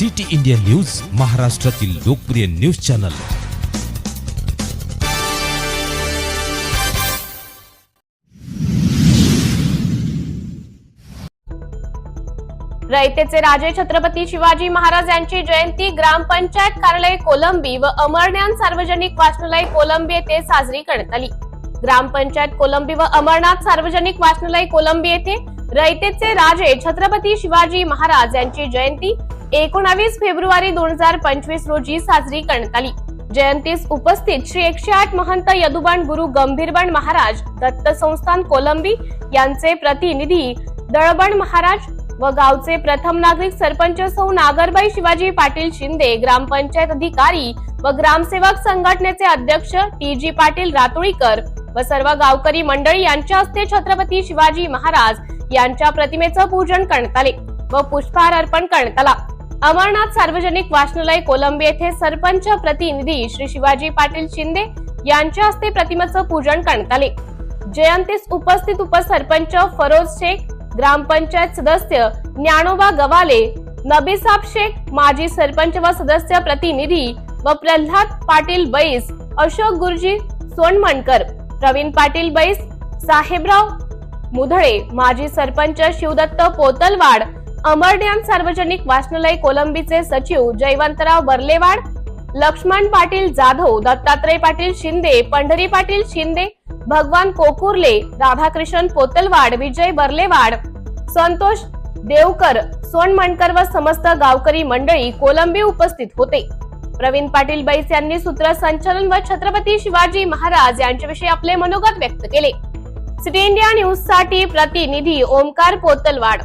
City India news महाराष्ट्रातील लोकप्रिय news channel. रयतेचे राजे छत्रपती शिवाजी महाराज यांची जयंती ग्रामपंचायत कार्यालय कोलंबी व अमरज्ञान सार्वजनिक वाचनालय कोलंबी येथे साजरी करण्यात आली. ग्रामपंचायत कोलंबी व अमरनाथ सार्वजनिक वाचनालय कोलंबी येथे रयतेचे राजे छत्रपती शिवाजी महाराज यांची जयंती एकोणावीस फेब्रुवारी दोन हजार पंचवीस रोजी साजरी करण्यात आली. जयंतीस उपस्थित श्री एकशे आठ महंत यदुबाण गुरु गंभीरबण महाराज दत्त संस्थान कोलंबी यांचे प्रतिनिधी दळबण महाराज व गावचे प्रथम नागरिक सरपंच सौ नागरबाई शिवाजी पाटील शिंदे ग्रामपंचायत अधिकारी व ग्रामसेवक संघटनेचे अध्यक्ष टी जी पाटील रातोळीकर व सर्व गावकरी मंडळी यांच्या हस्ते छत्रपती शिवाजी महाराज यांच्या प्रतिमेचं पूजन करण्यात आले व पुष्पहार अर्पण करण्यात आला. अमरनाथ सार्वजनिक वाचनालय कोलंबी येथे सरपंच प्रतिनिधी श्री शिवाजी पाटील शिंदे यांच्या हस्ते प्रतिमेचं पूजन करण्यात आले. जयंतीस उपस्थित उपसरपंच फरोज शेख ग्रामपंचायत सदस्य ज्ञानोबा गवाले नबीसाब शेख माजी सरपंच व सदस्य प्रतिनिधी व प्रल्हाद पाटील बैस अशोक गुरुजी सोनमणकर प्रवीण पाटील बैस साहेबराव मुधळे माजी सरपंच शिवदत्त पोतलवाड अमरड्यान सार्वजनिक वाचनालय कोलंबीचे सचिव जयवंतराव बर्लेवाड लक्ष्मण पाटील जाधव दत्तात्रय पाटील शिंदे पंढरी पाटील शिंदे भगवान कोकुर्ले राधाकृष्ण पोतलवाड विजय बर्लेवाड संतोष देवकर सोनमणकर व समस्त गावकरी मंडळी कोलंबी उपस्थित होते. प्रवीण पाटील बैस यांनी सूत्रसंचालन व छत्रपती शिवाजी महाराज यांच्याविषयी आपले मनोगत व्यक्त केले. सिटी इंडिया न्यूजसाठी प्रतिनिधी ओमकार पोतलवाड.